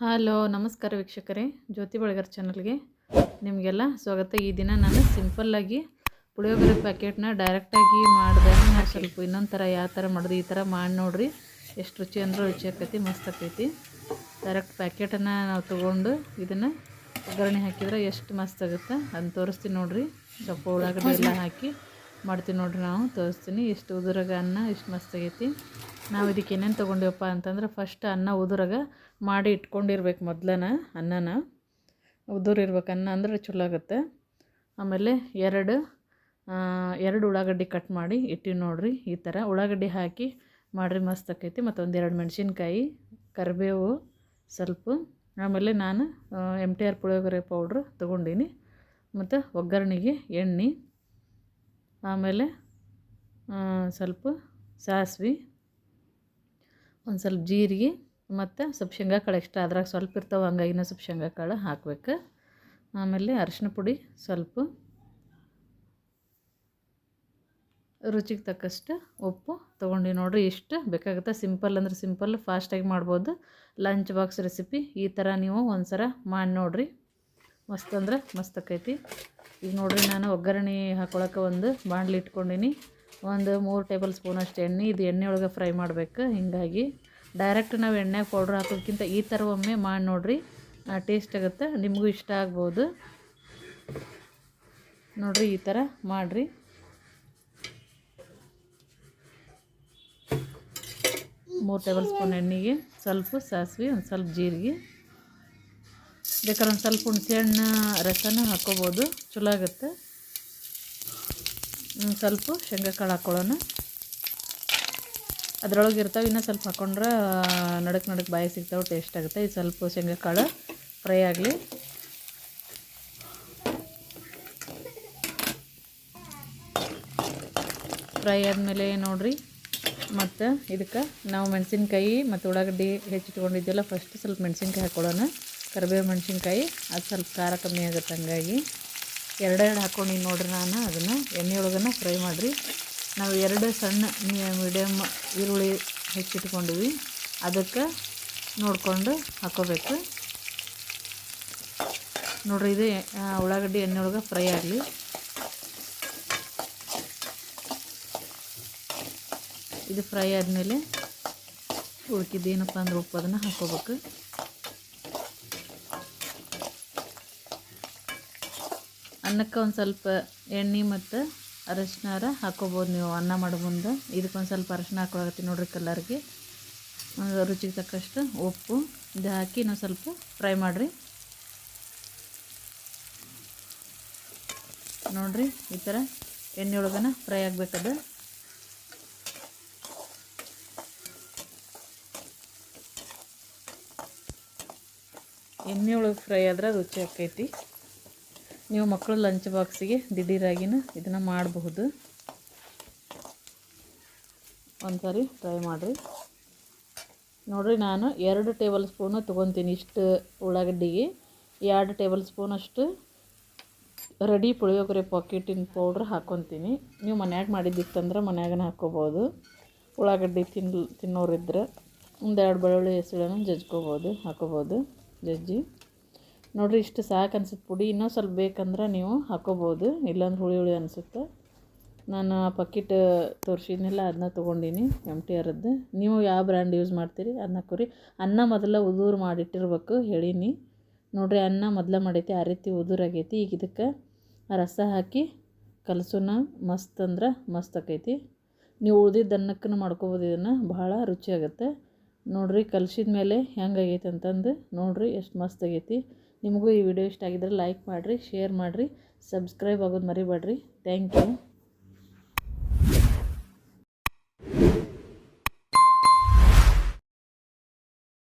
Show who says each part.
Speaker 1: Hello, ನಮಸ್ಕಾರ ವೀಕ್ಷಕರೇ, ಜ್ಯೋತಿ ಬಳಗರ್ ಚಾನಲ್ಗೆ ನಿಮಗೆಲ್ಲ ಸ್ವಾಗತ. ಈ ದಿನ ನಾನು ಸಿಂಪಲ್ಲಾಗಿ ಪುಳಿಯೋಗರೆ ಪ್ಯಾಕೆಟ್ನ ಡೈರೆಕ್ಟಾಗಿ ಮಾಡಿದೆ. ನಾನು ಸ್ವಲ್ಪ ಇನ್ನೊಂದು ಥರ ಯಾವ ಥರ ಮಾಡಿದೆ, ಈ ಥರ ಮಾಡಿ ನೋಡ್ರಿ. ಎಷ್ಟು ರುಚಿ ಅಂದರೂ ರುಚಿ ಆಕೈತಿ, ಮಸ್ತ್ ಆಕೈತಿ. ಡೈರೆಕ್ಟ್ ಪ್ಯಾಕೆಟನ್ನು ನಾವು ತೊಗೊಂಡು ಇದನ್ನು ಒಗ್ಗರಣೆ ಹಾಕಿದ್ರೆ ಎಷ್ಟು ಮಸ್ತ್ ಆಗುತ್ತೆ. ಅದನ್ನು ತೋರಿಸ್ತೀನಿ ನೋಡ್ರಿ. ಸ್ವಲ್ಪ ಉಳ್ಳಾಗಡ್ಡೆ ಎಲ್ಲ ಹಾಕಿ ಮಾಡ್ತೀವಿ ನೋಡ್ರಿ ನಾವು. ತೋರಿಸ್ತೀನಿ. ಎಷ್ಟು ಉದುರಾಗ ಅನ್ನ ಎಷ್ಟು ಮಸ್ತ್ ಆಗೈತಿ. ನಾವು ಇದಕ್ಕೆ ಏನೇನು ತೊಗೊಂಡಿವಪ್ಪ ಅಂತಂದ್ರೆ ಫಸ್ಟ್ ಅನ್ನ ಉದುರಾಗ ಮಾಡಿ ಇಟ್ಕೊಂಡಿರ್ಬೇಕು ಮೊದಲನ ಅನ್ನನ. ಉದುರಿರ್ಬೇಕು ಅನ್ನ ಅಂದ್ರೆ ಚಲೋ ಆಗುತ್ತೆ. ಆಮೇಲೆ ಎರಡು ಎರಡು ಉಳ್ಳಾಗಡ್ಡಿ ಕಟ್ ಮಾಡಿ ಇಟ್ಟಿವಿ ನೋಡ್ರಿ ಈ ಥರ ಉಳ್ಳಾಗಡ್ಡಿ ಹಾಕಿ ಮಾಡ್ರಿ ಮಸ್ತ್ ಆಕೈತಿ. ಮತ್ತು ಒಂದೆರಡು ಮೆಣಸಿನ್ಕಾಯಿ, ಕರಿಬೇವು ಸ್ವಲ್ಪ ಆಮೇಲೆ ನಾನು ಎಂ ಟಿ ಆರ್ ಪುಳಿಯೋಗರೆ ಪೌಡ್ರ್ ತೊಗೊಂಡೀನಿ. ಮತ್ತು ಒಗ್ಗರಣೆಗೆ ಎಣ್ಣೆ, ಆಮೇಲೆ ಸ್ವಲ್ಪ ಸಾಸ್ವೆ ಒಂದು ಸ್ವಲ್ಪ ಜೀರಿಗೆ ಮತ್ತು ಸ್ವಲ್ಪ ಶೇಂಗಾ ಕಾಳು ಎಕ್ಸ್ಟ್ರಾ ಅದ್ರಾಗ ಸ್ವಲ್ಪ ಇರ್ತಾವೆ, ಹಂಗಾಗಿ ಇನ್ನೂ ಸ್ವಲ್ಪ ಶೇಂಗಾ ಕಾಳು ಹಾಕ್ಬೇಕು. ಆಮೇಲೆ ಅರಿಶಿನ ಪುಡಿ ಸ್ವಲ್ಪ ರುಚಿಗೆ ತಕ್ಕಷ್ಟು ಉಪ್ಪು ತೊಗೊಂಡು ನೋಡಿರಿ ಇಷ್ಟು ಬೇಕಾಗುತ್ತೆ. ಸಿಂಪಲ್ ಅಂದ್ರೆ ಸಿಂಪಲ್ ಫಾಸ್ಟಾಗಿ ಮಾಡ್ಬೋದು. ಲಂಚ್ ಬಾಕ್ಸ್ ರೆಸಿಪಿ ಈ ಥರ ನೀವು ಒಂದು ಸಲ ಮಾಡಿ ನೋಡಿರಿ. ಮಸ್ತ್ ಅಂದ್ರೆ ಮಸ್ತ್ ಆಕೈತಿ. ಈಗ ನೋಡಿರಿ ನಾನು ಒಗ್ಗರಣೆ ಹಾಕೊಳಕ್ಕೆ ಒಂದು ಬಾಣಲಿ ಇಟ್ಕೊಂಡೀನಿ. ಒಂದು ಮೂರು ಟೇಬಲ್ ಸ್ಪೂನ್ ಅಷ್ಟು ಎಣ್ಣೆ, ಇದು ಎಣ್ಣೆ ಒಳಗೆ ಫ್ರೈ ಮಾಡಬೇಕು. ಹೀಗಾಗಿ ಡೈರೆಕ್ಟ್ ನಾವು ಎಣ್ಣೆಗೆ ಪೌಡ್ರ್ ಹಾಕೋದಕ್ಕಿಂತ ಈ ಥರ ಒಮ್ಮೆ ಮಾಡಿ ನೋಡಿರಿ ಟೇಸ್ಟ್ ಆಗುತ್ತೆ, ನಿಮಗೂ ಇಷ್ಟ ಆಗ್ಬೋದು. ನೋಡಿರಿ, ಈ ಥರ ಮಾಡಿರಿ. ಮೂರು ಟೇಬಲ್ ಸ್ಪೂನ್ ಎಣ್ಣೆಗೆ ಸ್ವಲ್ಪ ಸಾಸಿವೆ, ಒಂದು ಸ್ವಲ್ಪ ಜೀರಿಗೆ. ಬೇಕಾದ್ರೆ ಒಂದು ಸ್ವಲ್ಪ ಹುಣಸೆಹಣ್ಣು, ರಸನ ಹಾಕ್ಕೋಬೋದು ಚಲೋ ಆಗುತ್ತೆ. ಸ್ವಲ್ಪ ಶೇಂಗಾಕಾಳು ಹಾಕ್ಕೊಳ್ಳೋಣ ಅದರೊಳಗೆ ಇರ್ತಾವೆ, ಇನ್ನೂ ಸ್ವಲ್ಪ ಹಾಕೊಂಡ್ರೆ ನಡಕ್ ನಡಕ್ ಬಾಯಿ ಸಿಗ್ತಾವೆ ಟೇಸ್ಟ್ ಆಗುತ್ತೆ. ಇದು ಸ್ವಲ್ಪ ಶೇಂಗಾಕಾಳು ಫ್ರೈ ಆಗಲಿ. ಫ್ರೈ ಆದಮೇಲೆ ನೋಡಿರಿ, ಮತ್ತು ಇದಕ್ಕೆ ನಾವು ಮೆಣಸಿನ್ಕಾಯಿ ಮತ್ತು ಉಳ್ಳಾಗಡ್ಡಿ ಹೆಚ್ಚಿಟ್ಕೊಂಡಿದ್ದೆಲ್ಲ ಫಸ್ಟ್ ಸ್ವಲ್ಪ ಮೆಣಸಿನ್ಕಾಯಿ ಹಾಕ್ಕೊಳ್ಳೋಣ ಕರಿಬೇವು ಮೆಣಸಿನ್ಕಾಯಿ, ಅದು ಸ್ವಲ್ಪ ಖಾರ ಕಮ್ಮಿ ಆಗುತ್ತೆ ಹಂಗಾಗಿ. ಎರಡೆರಡು ಹಾಕ್ಕೊಂಡಿನಿ ನೋಡ್ರಿ ನಾನು ಅದನ್ನು. ಎಣ್ಣೆ ಒಳಗನ ಫ್ರೈ ಮಾಡಿರಿ. ನಾವು ಎರಡು ಸಣ್ಣ ಮೀಡಿಯಮ್ ಈರುಳ್ಳಿ ಹೆಚ್ಚಿಟ್ಕೊಂಡಿವಿ. ಅದಕ್ಕೆ ನೋಡಿಕೊಂಡು ಹಾಕೋಬೇಕು. ನೋಡ್ರಿ ಇದು ಉಳ್ಳಾಗಡ್ಡಿ ಎಣ್ಣೆ ಒಳಗೆ ಫ್ರೈ ಆಗಲಿ. ಇದು ಫ್ರೈ ಆದಮೇಲೆ ಉಳ್ಕಿದ್ದು ಏನಪ್ಪ ಅಂದ್ರೆ ಉಪ್ಪು ಅದನ್ನು ಹಾಕೋಬೇಕು. ಅನ್ನಕ್ಕೆ ಒಂದು ಸ್ವಲ್ಪ ಎಣ್ಣೆ ಮತ್ತು ಅರಶಿನಾರ ಹಾಕೋಬೋದು ನೀವು. ಅನ್ನ ಮಾಡೋ ಮುಂದೆ ಇದಕ್ಕೊಂದು ಸ್ವಲ್ಪ ಅರಶಿನ ಹಾಕೊಳಕತ್ತೀನಿ ನೋಡ್ರಿ ಕಲರ್ಗೆ. ರುಚಿಗೆ ತಕ್ಕಷ್ಟು ಉಪ್ಪು ಇದು ಹಾಕಿ ನಾವು ಸ್ವಲ್ಪ ಫ್ರೈ ಮಾಡಿರಿ. ನೋಡಿರಿ ಈ ಥರ ಎಣ್ಣೆ ಒಳಗನ ಫ್ರೈ ಆಗಬೇಕದ. ಎಣ್ಣೆ ಒಳಗೆ ಫ್ರೈ ಆದ್ರೆ ರುಚಿ ಆಕೈತಿ. ನೀವು ಮಕ್ಕಳು ಲಂಚ್ ಬಾಕ್ಸಿಗೆ ದಿಢೀರಾಗಿನ ಇದನ್ನು ಮಾಡಬಹುದು. ಒಂದು ಸಾರಿ ಟ್ರೈ ಮಾಡಿರಿ. ನೋಡಿರಿ ನಾನು ಎರಡು ಟೇಬಲ್ ಸ್ಪೂನು ತೊಗೊತೀನಿ ಇಷ್ಟು ಉಳ್ಳಾಗಡ್ಡಿಗೆ. ಎರಡು ಟೇಬಲ್ ಸ್ಪೂನಷ್ಟು ರೆಡಿ ಪುಳಿಯೋಗರೆ ಪಾಕೆಟಿನ ಪೌಡ್ರ್ ಹಾಕ್ಕೊತೀನಿ ನೀವು ಮನ್ಯಾಗ ಮಾಡಿದ್ದಿತ್ತಂದ್ರೆ ಮನ್ಯಾಗನ ಹಾಕ್ಕೋಬೋದು ಉಳ್ಳಾಗಡ್ಡಿ ತಿನ್, ತಿನ್ನೋರಿದ್ರೆ ಒಂದೆರಡು ಬೆಳ್ಳುಳ್ಳಿ ಹೆಸಳನ್ನು ಜಜ್ಕೋಬೋದು ಹಾಕೋಬೋದು ಜಜ್ಜಿ. ನೋಡಿರಿ, ಇಷ್ಟು ಸಾಕು ಅನ್ಸುತ್ತೆ. ಪುಡಿ ಇನ್ನೂ ಸ್ವಲ್ಪ ಬೇಕಂದ್ರೆ ನೀವು ಹಾಕೋಬೋದು. ಇಲ್ಲಾಂದ್ರೆ ಹುಳಿ ಹುಳಿ ಅನಿಸುತ್ತೆ. ನಾನು ಆ ಪಕ್ಕಿಟ್ ತೋರಿಸಿದ್ನೆಲ್ಲ ಅದನ್ನ ತೊಗೊಂಡೀನಿ ಎಂ ಟಿ ಆರದ್ದು ನೀವು ಯಾವ ಬ್ರ್ಯಾಂಡ್ ಯೂಸ್ ಮಾಡ್ತೀರಿ ಅದನ್ನ ಕುರಿ ಅನ್ನ ಮೊದಲ ಉದುರು ಮಾಡಿಟ್ಟಿರ್ಬೇಕು, ಹೇಳೀನಿ. ನೋಡ್ರಿ, ಅನ್ನ ಮೊದಲ ಮಾಡೈತಿ ಆ ರೀತಿ ಉದುರಾಗೈತಿ ಈಗ ಇದಕ್ಕೆ ರಸ ಹಾಕಿ ಕಲಸೋಣ ಮಸ್ತ್ ಅಂದ್ರೆ ಮಸ್ತ್ ಆಕೈತಿ. ನೀವು ಉಳ್ದಿದ್ದ ಅನ್ನಕ್ಕೂ ಮಾಡ್ಕೋಬೋದು ಇದನ್ನು ಭಾಳ ರುಚಿ ಆಗುತ್ತೆ. ನೋಡ್ರಿ ಕಲಸಿದ ಮೇಲೆ ಹೆಂಗಾಗೈತೆ ಅಂತಂದು ನೋಡ್ರಿ, ಎಷ್ಟು ಮಸ್ತ್ ಆಗೈತಿ. ನಿಮಗೂ ಈ ವಿಡಿಯೋ ಇಷ್ಟ ಆಗಿದ್ದರೆ ಲೈಕ್ ಮಾಡಿರಿ ಶೇರ್ ಮಾಡಿರಿ ಸಬ್ಸ್ಕ್ರೈಬ್ ಆಗೋದು ಮರಿಬೇಡ್ರಿ. Thank you.